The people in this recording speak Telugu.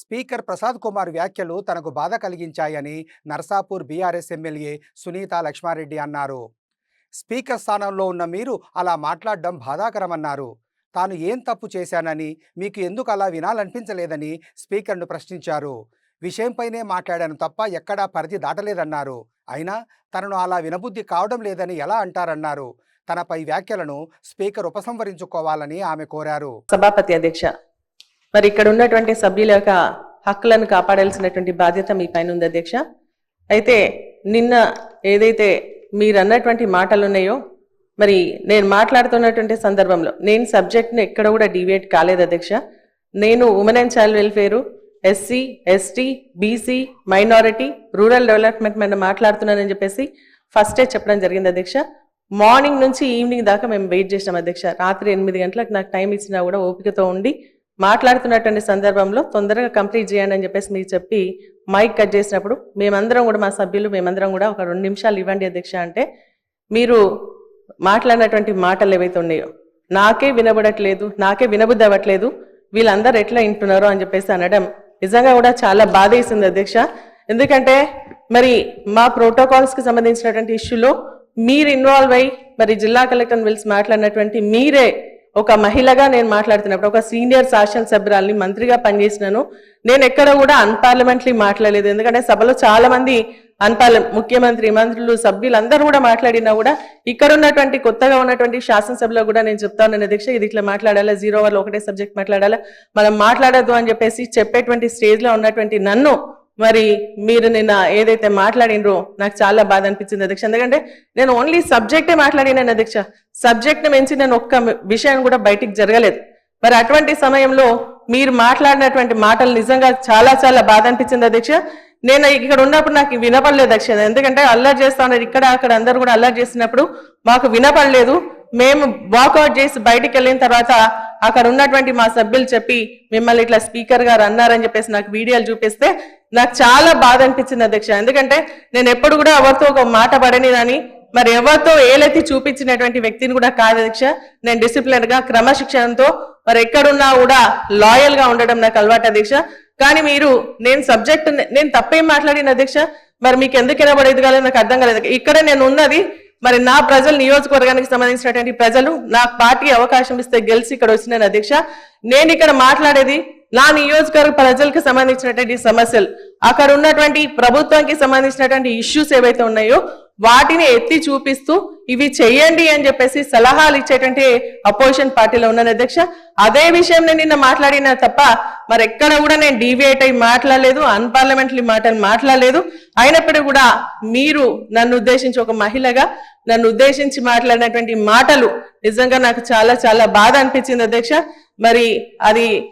స్పీకర్ ప్రసాద్ కుమార్ వ్యాఖ్యలు తనకు బాధ కలిగించాయని నర్సాపూర్ బీఆర్ఎస్ ఎమ్మెల్యే సునీత లక్ష్మారెడ్డి అన్నారు. స్పీకర్ స్థానంలో ఉన్న మీరు అలా మాట్లాడడం బాధాకరమన్నారు. తాను ఏం తప్పు చేశానని మీకు ఎందుకు అలా వినాలనిపించలేదని స్పీకర్ను ప్రశ్నించారు. విషయంపైనే మాట్లాడాను తప్ప ఎక్కడా పరిధి దాటలేదన్నారు. అయినా తనను అలా వినబుద్ధి కావడం లేదని ఎలా అంటారన్నారు. తనపై వ్యాఖ్యలను స్పీకర్ ఉపసంహరించుకోవాలని ఆమె కోరారు. సభాపతి అధ్యక్ష మరి ఇక్కడ ఉన్నటువంటి సభ్యుల యొక్క హక్కులను కాపాడాల్సినటువంటి బాధ్యత మీ పైన ఉంది అధ్యక్ష. అయితే నిన్న ఏదైతే మీరు అన్నటువంటి మాటలు ఉన్నాయో మరి నేను మాట్లాడుతున్నటువంటి సందర్భంలో నేను సబ్జెక్ట్ని ఎక్కడ కూడా డివేట్ కాలేదు అధ్యక్ష. నేను women and child welfare SC ST BC minority rural development మీద మాట్లాడుతున్నానని చెప్పేసి ఫస్టే చెప్పడం జరిగింది అధ్యక్ష. మార్నింగ్ నుంచి ఈవినింగ్ దాకా మేము వెయిట్ చేసినాం అధ్యక్ష. రాత్రి ఎనిమిది గంటలకు నాకు టైం ఇచ్చినా కూడా ఓపికతో ఉండి మాట్లాడుతున్నటువంటి సందర్భంలో తొందరగా కంప్లీట్ చేయండి అని చెప్పేసి మీరు చెప్పి మైక్ కట్ చేసినప్పుడు మేమందరం కూడా మా సభ్యులు మేమందరం కూడా ఒక రెండు నిమిషాలు ఇవ్వండి అధ్యక్ష అంటే మీరు మాట్లాడినటువంటి మాటలు ఏవైతే ఉన్నాయో నాకే వినబడట్లేదు నాకే వినబుద్ధి అవ్వట్లేదు వీళ్ళందరూ ఎట్లా వింటున్నారో అని చెప్పేసి అనడం నిజంగా కూడా చాలా బాధ వేసింది అధ్యక్ష. ఎందుకంటే మరి మా ప్రోటోకాల్స్కి సంబంధించినటువంటి ఇష్యూలో మీరు ఇన్వాల్వ్ అయ్యి మరి జిల్లా కలెక్టర్ పిలిచి మాట్లాడినటువంటి మీరే ఒక మహిళగా నేను మాట్లాడుతున్నప్పుడు ఒక సీనియర్ శాసన సభ్యురాల్ని మంత్రిగా పనిచేసినాను. నేను ఎక్కడ కూడా అన్పార్లమెంట్లీ మాట్లాడలేదు. ఎందుకంటే సభలో చాలా మంది అన్పార్ల ముఖ్యమంత్రి మంత్రులు సభ్యులందరూ కూడా మాట్లాడినా కూడా ఇక్కడ ఉన్నటువంటి కొత్తగా ఉన్నటువంటి శాసనసభలో కూడా నేను చెప్తా ఉన్నాను అధ్యక్ష ఇది ఇట్లా మాట్లాడాలా జీరో వాళ్ళు ఒకటే సబ్జెక్ట్ మాట్లాడాలా మనం మాట్లాడద్దు అని చెప్పేసి చెప్పేటువంటి స్టేజ్లో ఉన్నటువంటి నన్ను మరి మీరు నిన్న ఏదైతే మాట్లాడినరో నాకు చాలా బాధ అనిపించింది అధ్యక్ష. ఎందుకంటే నేను ఓన్లీ సబ్జెక్టే మాట్లాడినాను అధ్యక్ష. సబ్జెక్ట్ని మించి నేను ఒక్క విషయం కూడా బయటికి జరగలేదు. మరి అటువంటి సమయంలో మీరు మాట్లాడినటువంటి మాటలు నిజంగా చాలా చాలా బాధ అనిపించింది అధ్యక్ష. నేను ఇక్కడ ఉన్నప్పుడు నాకు వినపడలేదు అధ్యక్ష. ఎందుకంటే అల్లరి చేస్తా ఉన్నారు ఇక్కడ అక్కడ అందరు కూడా అల్లరి చేసినప్పుడు మాకు వినపడలేదు. మేము వాకౌట్ చేసి బయటికి వెళ్ళిన తర్వాత అక్కడ ఉన్నటువంటి మా సభ్యులు చెప్పి మిమ్మల్ని ఇట్లా స్పీకర్ గారు అన్నారని చెప్పేసి నాకు వీడియోలు చూపిస్తే నాకు చాలా బాధ అనిపించింది అధ్యక్ష. ఎందుకంటే నేను ఎప్పుడు కూడా ఎవరితో ఒక మాట పడని అని మరి ఎవరితో ఏలెత్తి చూపించినటువంటి వ్యక్తిని కూడా కాదు అధ్యక్ష. నేను డిసిప్లిన్గా క్రమశిక్షణతో మరి ఎక్కడున్నా కూడా లాయల్గా ఉండడం నాకు అలవాటు అధ్యక్ష. కానీ మీరు నేను సబ్జెక్ట్ నేను తప్పేం మాట్లాడిన అధ్యక్ష? మరి మీకు ఎందుకు వినబడేది కాలేదు నాకు అర్థం కాలేదు. ఇక్కడ నేను ఉన్నది మరి నా ప్రజలు నియోజకవర్గానికి సంబంధించినటువంటి ప్రజలు నా పార్టీ అవకాశం ఇస్తే గెలిచి ఇక్కడ వచ్చినాను అధ్యక్ష. నేను ఇక్కడ మాట్లాడేది నా నియోజకవర్గ ప్రజలకు సంబంధించినటువంటి సమస్యలు. అక్కడ ఉన్నటువంటి ప్రభుత్వానికి సంబంధించినటువంటి ఇష్యూస్ ఏవైతే ఉన్నాయో వాటిని ఎత్తి చూపిస్తూ ఇవి చెయ్యండి అని చెప్పేసి సలహాలు ఇచ్చేటువంటి అపోజిషన్ పార్టీలో ఉన్నాను అధ్యక్ష. అదే విషయం నేను నిన్న మాట్లాడిన తప్ప మరి ఎక్కడ కూడా నేను డీవియేట్ అయి మాట్లాడలేదు అన్పార్లమెంటరీ మాటలు మాట్లాడలేదు. అయినప్పటికీ కూడా మీరు నన్ను ఉద్దేశించి ఒక మహిళగా నన్ను ఉద్దేశించి మాట్లాడినటువంటి మాటలు నిజంగా నాకు చాలా చాలా బాధ అనిపించింది అధ్యక్ష. మరి అది